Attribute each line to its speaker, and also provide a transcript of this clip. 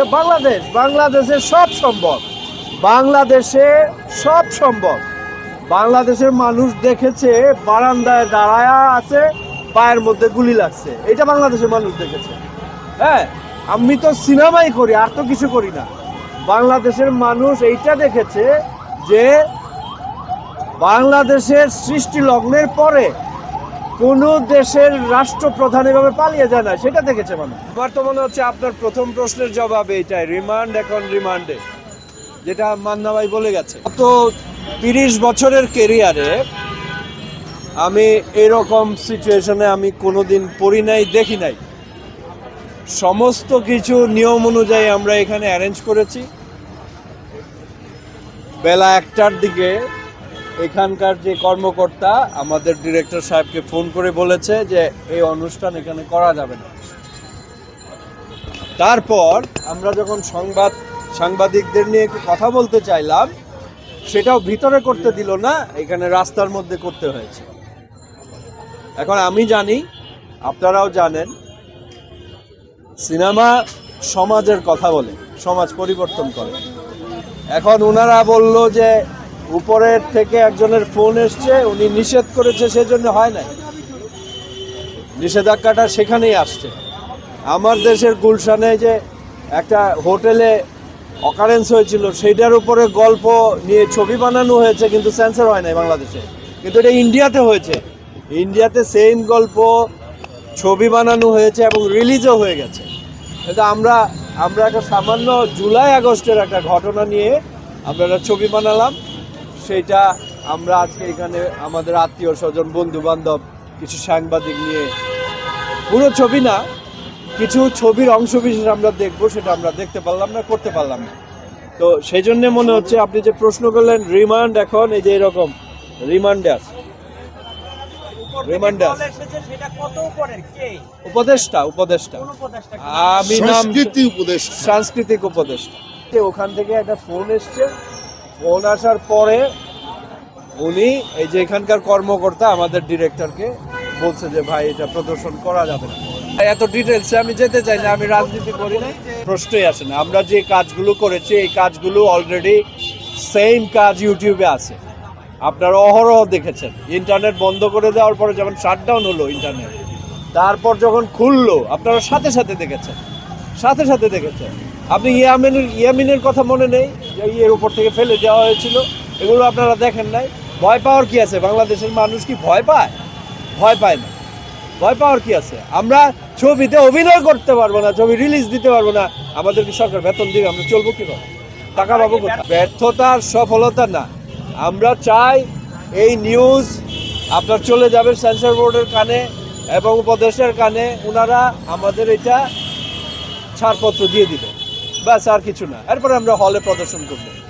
Speaker 1: এটা বাংলাদেশ। বাংলাদেশে সব সম্ভব। বাংলাদেশে সব সম্ভব। বাংলাদেশের মানুষ দেখেছে, বারান্দায় দাঁড়ায়া আছে, পায়ের মধ্যে গুলি লাগছে। এটা বাংলাদেশের মানুষ দেখেছে। হ্যাঁ আমি তো সিনেমাই করি, আর তো কিছু করি না। বাংলাদেশের মানুষ এইটা দেখেছে যে বাংলাদেশের সৃষ্টি লগ্নের পরে কোন দেশের রাষ্ট্রপ্রধান এভাবে পালিয়ে যায় না, সেটা দেখেছে মানুষ। আমার তো মনে হচ্ছে আপনার প্রথম প্রশ্নের জবাব এইটাই রিমান্ড এখন রিমান্ডে যেটা মান্না ভাই বলে গেছে। তো তিরিশ বছরের কেরিয়ারে আমি এরকম সিচুয়েশনে আমি কোনোদিন পড়ি নাই, দেখি নাই। সমস্ত কিছু নিয়ম অনুযায়ী আমরা এখানে অ্যারেঞ্জ করেছি। বেলা একটার দিকে এখানকার যে কর্মকর্তা, আমাদের ডিরেক্টর সাহেবকে ফোন করে বলেছে যে এই অনুষ্ঠান এখানে করা যাবে না। তারপর আমরা যখন সংবাদ, সাংবাদিকদের নিয়ে একটু কথা বলতে চাইলাম, সেটাও ভিতরে করতে দিল না, এখানে রাস্তার মধ্যে করতে হয়েছে। এখন আমি জানি, আপনারাও জানেন, সিনেমা সমাজের কথা বলে, সমাজ পরিবর্তন করে। এখন ওনারা বলল যে উপরের থেকে একজনের ফোন এসছে, উনি নিষেধ করেছে, সেজন্য হয় নাই। নিষেধাজ্ঞাটা সেখানেই আসছে। আমার দেশের গুলশানে যে একটা হোটেলে অকারেন্স হয়েছিল, সেইটার উপরে গল্প নিয়ে ছবি বানানো হয়েছে, কিন্তু সেন্সর হয় নাই বাংলাদেশে। কিন্তু এটা ইন্ডিয়াতে হয়েছে। ইন্ডিয়াতে সেম গল্প, ছবি বানানো হয়েছে এবং রিলিজও হয়ে গেছে। কিন্তু আমরা আমরা একটা সামান্য জুলাই আগস্টের একটা ঘটনা নিয়ে আমরা একটা ছবি বানালাম। সেইটা আমরা আজকে এখানে আমাদের আত্মীয় স্বজন বন্ধু বান্ধব কিছু সাংবাদিক নিয়ে পুরো ছবি না কিছু ছবির অংশ বিশেষ আমরা দেখব সেটা আমরা দেখতে পারলাম না করতে পারলাম না। তো সেই জন্য মনে হচ্ছে আপনি যে প্রশ্ন করলেন রিমান্ড এখন এই যে এরকম রিমান্ডে আছে রিমান্ডে আছে।
Speaker 2: সেটা কত উপরের কে
Speaker 1: উপদেষ্টা উপদেষ্টা। আমি নাম সাংস্কৃতিক উপদেষ্টা। ওখান থেকে একটা ফোন এসছে ফোন আসার পরে উনি এই যে এখানকার কর্মকর্তা আমাদের ডিরেক্টরকে বলছে যে, ভাই, এটা প্রদর্শন করা যাবে না। এত ডিটেলসে আমি যেতে চাই না, আমি রাজনীতি করি না। প্রশ্নই আসে না। আমরা যে কাজগুলো করেছি, এই কাজগুলো অলরেডি সেম কাজ ইউটিউবে আছে। আপনারা অহরহ দেখেছেন। ইন্টারনেট বন্ধ করে দেওয়ার পরে যখন শাটডাউন হলো ইন্টারনেট তারপর যখন খুললো, আপনারা সাথে সাথে দেখেছেন। সাথে সাথে দেখেছেন। আপনি ইয়ামিনের ইয়ামিনের কথা মনে নেই? যে ইয়ের উপর থেকে ফেলে দেওয়া হয়েছিল। এগুলো আপনারা দেখেন নাই। ভয় পাওয়ার কি আছে? বাংলাদেশের মানুষ কি ভয় পায়? ভয় পায় না। ভয় পাওয়ার কি আছে? আমরা ছবিতে অভিনয় করতে পারব না, ছবি রিলিজ দিতে পারব না। আমাদেরকে সরকার বেতন দিবে, আমরা চলবো কীভাবে? টাকা পাবো কোথায়? ব্যর্থতার সফলতা না। আমরা চাই এই নিউজ আপনার চলে যাবে সেন্সর বোর্ডের কানে এবং উপদেশের কানে। ওনারা আমাদের এটা ছাড়পত্র দিয়ে দিবে। ব্যাস আর কিছু না। এরপরে আমরা হলে প্রদর্শন করব।